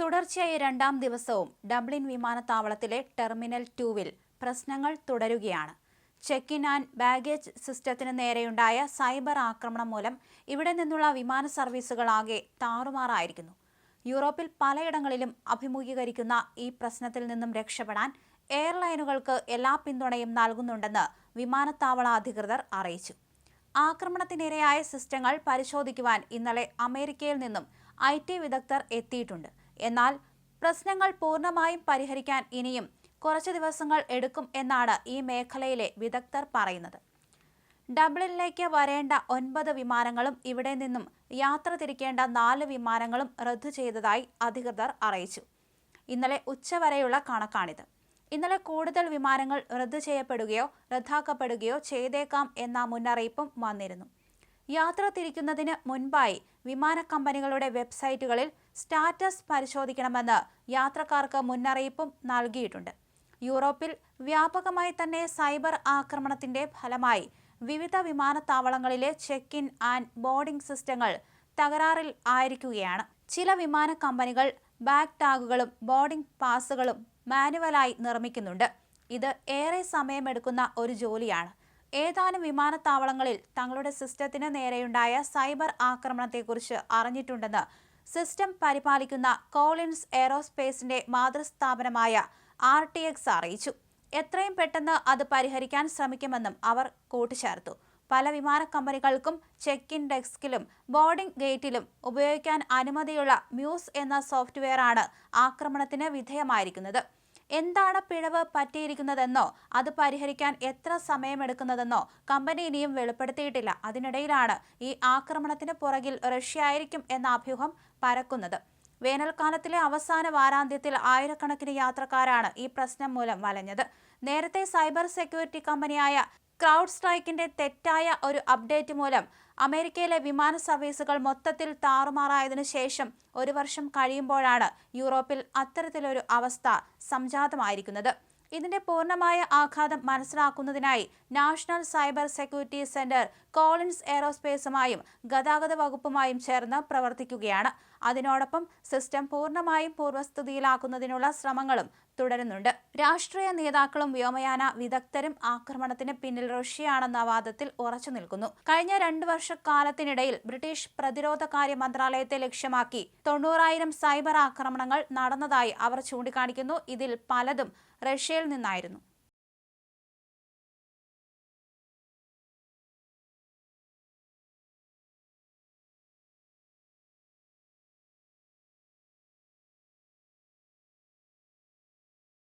തുടർച്ചയായി രണ്ടാം ദിവസവും ഡബ്ലിൻ വിമാനത്താവളത്തിലെ ടെർമിനൽ ടൂവിൽ പ്രശ്നങ്ങൾ തുടരുകയാണ്. ചെക്ക് ഇൻ ആൻഡ് ബാഗേജ് സിസ്റ്റത്തിന് നേരെയുണ്ടായ സൈബർ ആക്രമണം മൂലം ഇവിടെ നിന്നുള്ള വിമാന സർവീസുകളാകെ താറുമാറായിരിക്കുന്നു. യൂറോപ്പിൽ പലയിടങ്ങളിലും അഭിമുഖീകരിക്കുന്ന ഈ പ്രശ്നത്തിൽ നിന്നും രക്ഷപ്പെടാൻ എയർലൈനുകൾക്ക് എല്ലാ പിന്തുണയും നൽകുന്നുണ്ടെന്ന് വിമാനത്താവള അധികൃതർ അറിയിച്ചു. ആക്രമണത്തിനിരയായ സിസ്റ്റങ്ങൾ പരിശോധിക്കുവാൻ ഇന്നലെ അമേരിക്കയിൽ നിന്നും ഐ ടി വിദഗ്ധർ എത്തിയിട്ടുണ്ട്. എന്നാൽ പ്രശ്നങ്ങൾ പൂർണമായും പരിഹരിക്കാൻ ഇനിയും കുറച്ച് ദിവസങ്ങൾ എടുക്കും എന്നാണ് ഈ മേഖലയിലെ വിദഗ്ധർ പറയുന്നത്. ഡബ്ലിനിലേക്ക് വരേണ്ട ഒൻപത് വിമാനങ്ങളും ഇവിടെ നിന്നും യാത്ര തിരിക്കേണ്ട നാല് വിമാനങ്ങളും റദ്ദു ചെയ്തതായി അധികൃതർ അറിയിച്ചു. ഇന്നലെ ഉച്ചവരെയുള്ള കണക്കാണിത്. ഇന്നലെ കൂടുതൽ വിമാനങ്ങൾ റദ്ദു ചെയ്യപ്പെടുകയോ റദ്ദാക്കപ്പെടുകയോ ചെയ്തേക്കാം എന്ന മുന്നറിയിപ്പും വന്നിരുന്നു. യാത്ര തിരിക്കുന്നതിന് മുൻപായി വിമാന കമ്പനികളുടെ വെബ്സൈറ്റുകളിൽ സ്റ്റാറ്റസ് പരിശോധിക്കണമെന്ന് യാത്രക്കാർക്ക് മുന്നറിയിപ്പും നൽകിയിട്ടുണ്ട്. യൂറോപ്പിൽ വ്യാപകമായി തന്നെ സൈബർ ആക്രമണത്തിന്റെ ഫലമായി വിവിധ വിമാനത്താവളങ്ങളിലെ ചെക്ക് ഇൻ ആൻഡ് ബോർഡിംഗ് സിസ്റ്റങ്ങൾ തകരാറിൽ ആയിരിക്കുകയാണ്. ചില വിമാന കമ്പനികൾ ബാഗ് ടാഗുകളും ബോർഡിംഗ് പാസുകളും മാനുവലായി നിർമ്മിക്കുന്നുണ്ട്. ഇത് ഏറെ സമയമെടുക്കുന്ന ഒരു ജോലിയാണ്. ഏതാനും വിമാനത്താവളങ്ങളിൽ തങ്ങളുടെ സിസ്റ്റത്തിന് നേരെയുണ്ടായ സൈബർ ആക്രമണത്തെക്കുറിച്ച് അറിഞ്ഞിട്ടുണ്ടെന്ന് സിസ്റ്റം പരിപാലിക്കുന്ന കോളിൻസ് എയറോസ്പേസിന്റെ മാതൃസ്ഥാപനമായ ആർ ടി എക്സ് അറിയിച്ചു. എത്രയും പെട്ടെന്ന് അത് പരിഹരിക്കാൻ ശ്രമിക്കുമെന്നും അവർ കൂട്ടിച്ചേർത്തു. പല വിമാന കമ്പനികൾക്കും ചെക്ക് ഇൻ ഡെസ്കിലും ബോർഡിംഗ് ഗേറ്റിലും ഉപയോഗിക്കാൻ അനുമതിയുള്ള മ്യൂസ് എന്ന സോഫ്റ്റ്വെയറാണ് ആക്രമണത്തിന് വിധേയമായിരിക്കുന്നത്. എന്താണ് പിഴവ് പറ്റിയിരിക്കുന്നതെന്നോ അത് പരിഹരിക്കാൻ എത്ര സമയമെടുക്കുന്നതെന്നോ കമ്പനി ഇനിയും വെളിപ്പെടുത്തിയിട്ടില്ല. അതിനിടയിലാണ് ഈ ആക്രമണത്തിന് പുറകിൽ റഷ്യ ആയിരിക്കും എന്ന അഭ്യൂഹം പരക്കുന്നത്. വേനൽക്കാലത്തിലെ അവസാന വാരാന്ത്യത്തിൽ ആയിരക്കണക്കിന് യാത്രക്കാരാണ് ഈ പ്രശ്നം മൂലം വലഞ്ഞത്. നേരത്തെ സൈബർ സെക്യൂരിറ്റി കമ്പനിയായ ക്രൗഡ് സ്ട്രൈക്കിന്റെ തെറ്റായ ഒരു അപ്ഡേറ്റ് മൂലം അമേരിക്കയിലെ വിമാന സർവീസുകൾ മൊത്തത്തിൽ താറുമാറായതിനു ശേഷം ഒരു വർഷം കഴിയുമ്പോഴാണ് യൂറോപ്പിൽ അത്തരത്തിലൊരു അവസ്ഥ സംജാതമായിരിക്കുന്നത്. ഇതിന്റെ പൂർണമായ ആഘാതം മനസ്സിലാക്കുന്നതിനായി national cyber security centre Collins എയറോസ്പേസുമായും ഗതാഗത വകുപ്പുമായും ചേർന്ന് പ്രവർത്തിക്കുകയാണ്. അതിനോടൊപ്പം സിസ്റ്റം പൂർണമായും പൂർവസ്ഥിതിയിലാക്കുന്നതിനുള്ള ശ്രമങ്ങളും തുടരുന്നുണ്ട്. രാഷ്ട്രീയ നേതാക്കളും വ്യോമയാന വിദഗ്ധരും ആക്രമണത്തിന് പിന്നിൽ റഷ്യയാണെന്ന വാദത്തിൽ ഉറച്ചു നിൽക്കുന്നു. കഴിഞ്ഞ രണ്ടു വർഷക്കാലത്തിനിടയിൽ ബ്രിട്ടീഷ് പ്രതിരോധ കാര്യ മന്ത്രാലയത്തെ ലക്ഷ്യമാക്കി തൊണ്ണൂറായിരം സൈബർ ആക്രമണങ്ങൾ നടന്നതായി അവർ ചൂണ്ടിക്കാണിക്കുന്നു. ഇതിൽ പലതും റഷ്യയിൽ നിന്നായിരുന്നു.